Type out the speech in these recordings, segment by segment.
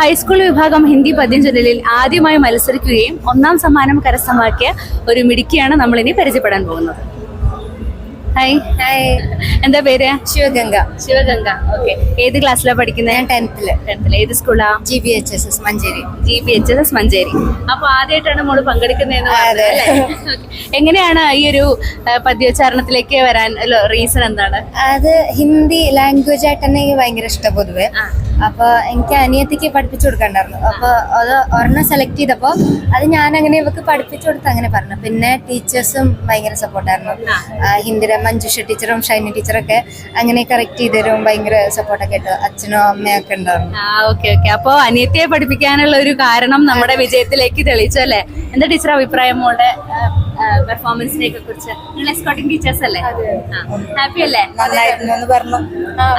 High school വിഭാഗം ഹിന്ദി പദ്യം ചൊല്ലലിൽ ആദ്യമായി മത്സരിക്കുകയും ഒന്നാം സമ്മാനം കരസ്ഥമാക്കിയ ഒരു മിടുക്കിയാണ് നമ്മൾ ഇനി പരിചയപ്പെടാൻ പോകുന്നത്. ഹായ് ഹായ് എന്താ പേര്? ശിവഗംഗ. ശിവഗംഗ. ഓക്കെ ഏത് ക്ലാസ്സിലാണ് പഠിക്കുന്നത് ഞാൻ ടെൻത്തിൽ ടെൻത്തിൽ ഏത് സ്കൂളാ G B H S S Manjeri. G B H S S Manjeri. അപ്പോൾ ആദ്യമായിട്ടാണ് മോൾ പങ്കെടുക്കുന്നതെന്ന് എങ്ങനെയാണ് ഈ ഒരു പദ്യോച്ചാരണത്തിലേക്ക് വരാൻ റീസൺ എന്താണ്? അത് ഹിന്ദി ലാംഗ്വേജ് ആയിട്ട് തന്നെ എനിക്ക് ഭയങ്കര ഇഷ്ടം പൊതുവെ. ആ. അപ്പൊ എനിക്ക് അനിയത്തിക്ക് പഠിപ്പിച്ചു കൊടുക്കണ്ടായിരുന്നു അപ്പൊ അത് ഒരെണ്ണം സെലക്ട് ചെയ്തപ്പോ അത് ഞാൻ അങ്ങനെ ഇവക്ക് പഠിപ്പിച്ചു കൊടുത്ത് അങ്ങനെ പറഞ്ഞു. പിന്നെ ടീച്ചേഴ്സും ഭയങ്കര സപ്പോർട്ടായിരുന്നു ഹിന്ദിര മഞ്ജുഷ ടീച്ചറും ഷൈനി ടീച്ചറൊക്കെ അങ്ങനെ കറക്റ്റ് ചെയ്ത് തരും ഭയങ്കര സപ്പോർട്ടൊക്കെ ഇട്ടു. അച്ഛനും അമ്മയൊക്കെ ഉണ്ടായിരുന്നു. ആ ഓക്കെ ഓക്കെ അപ്പൊ അനിയത്തിയെ പഠിപ്പിക്കാനുള്ള ഒരു കാരണം നമ്മുടെ വിജയത്തിലേക്ക് തെളിയിച്ചു അല്ലേ എന്താ ടീച്ചർ അഭിപ്രായം മോളുടെ? പെർഫോമൻസിനെ കുറിച്ച് നിങ്ങൾ എസ്കോട്ടിംഗ് ടീച്ചേഴ്സ് അല്ലേ ഹാപ്പി അല്ലേ? നന്നായിരുന്നു പറഞ്ഞു.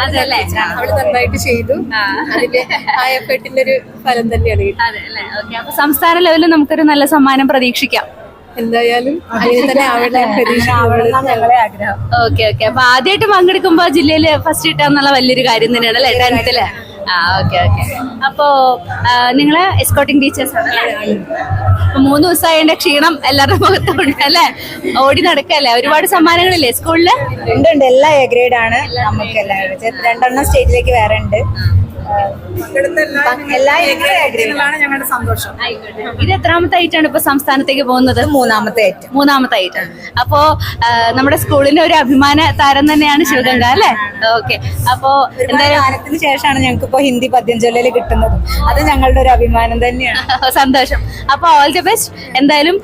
അതല്ലേ അവൾ നന്നായിട്ട് ചെയ്തു. ആ. അതിന്റെ ആ എഫേർട്ടിന്റെ ഒരു ഫലം തന്നെയാണ്. അതെ അല്ലേ? ഓക്കെ അപ്പൊ സംസ്ഥാന ലെവലിൽ നമുക്കൊരു നല്ല സമ്മാനം പ്രതീക്ഷിക്കാം. എന്തായാലും ഓക്കെ ഓക്കെ. അപ്പൊ ആദ്യമായിട്ട് പങ്കെടുക്കുമ്പോ ജില്ലയിൽ ഫസ്റ്റ് കിട്ടാന്നുള്ള വലിയൊരു കാര്യം തന്നെയാണ് അല്ലെ? ടെൻത്തിൽ ആ ഓക്കെ ഓക്കെ. അപ്പോ നിങ്ങൾ എസ്കോട്ടിംഗ് ടീച്ചേഴ്സ് ആണ് മൂന്ന് ദിവസമായതിന്റെ ക്ഷീണം എല്ലാവരുടെ മുഖത്തുണ്ട് അല്ലേ? ഓടി നടക്കല്ലേ? ഒരുപാട് സമ്മാനങ്ങളില്ലേ സ്കൂളിൽ? ഉണ്ട് ഉണ്ട്. എല്ലാ എ ഗ്രേഡ് ആണ്. നമുക്ക് എല്ലാവരും രണ്ടെണ്ണം സ്റ്റേജിലേക്ക് വേറെ ഉണ്ട്. ഞങ്ങളുടെ സന്തോഷം. ഇത് എത്രാമത്തെ ആയിട്ടാണ് ഇപ്പൊ സംസ്ഥാനത്തേക്ക് പോകുന്നത്? മൂന്നാമത്തെ ആയിട്ട്. മൂന്നാമത്തെ ആയിട്ട്. അപ്പോ നമ്മുടെ സ്കൂളിന്റെ ഒരു അഭിമാന താരം തന്നെയാണ് ശിവഗംഗ അല്ലേ? ഓക്കെ. അപ്പോ എന്തായാലും ശേഷമാണ് ഞങ്ങൾക്ക് ഇപ്പൊ ഹിന്ദി പദ്യം ചൊല്ലല് കിട്ടുന്നത്. അത് ഞങ്ങളുടെ ഒരു അഭിമാനം തന്നെയാണ്. സന്തോഷം. അപ്പൊ ഓൾ ദി ബെസ്റ്റ് എന്തായാലും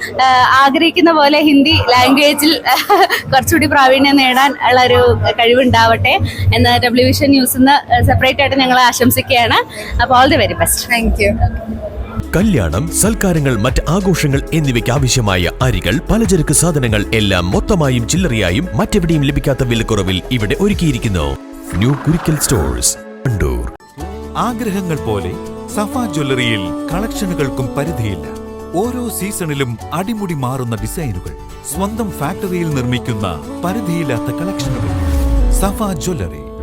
ആഗ്രഹിക്കുന്ന പോലെ ഹിന്ദി ലാംഗ്വേജിൽ കുറച്ചുകൂടി പ്രാവീണ്യം നേടാൻ ഉള്ള ഒരു കഴിവുണ്ടാവട്ടെ. എന്ന് ഡബ്ല്യു വിഷൻ ന്യൂസ് സെപ്പറേറ്റ് ആയിട്ട് ഞങ്ങൾ ആശംസിക്കുകയാണ് അപ്പോൾ all the very best thank you കല്യാണം സൽക്കാരങ്ങൾ മറ്റ് ആഘോഷങ്ങൾ എന്നിവയ്ക്ക് ആവശ്യമായ അരികൾ പലചരക്ക് സാധനങ്ങൾ എല്ലാം മൊത്തമായും ചില്ലറയായും മറ്റെവിടെയും ലഭിക്കാത്ത വിലക്കുറവിൽ ഇവിടെ ഒരുക്കിയിരിക്കുന്നു. ന്യൂ കുരിക്കൽ സ്റ്റോഴ്സ് കണ്ടൂർ ആഗ്രഹങ്ങൾ പോലെ സഫ ജ്വല്ലറിയിൽ കളക്ഷനുകൾക്കും പരിധിയില്ല. ഓരോ സീസണിലും അടിമുടി മാറുന്ന ഡിസൈനുകൾ സ്വന്തം ഫാക്ടറിയിൽ നിർമ്മിക്കുന്ന പരിധിയില്ലാത്ത കളക്ഷനുകൾ. സഫ ജ്വല്ലറി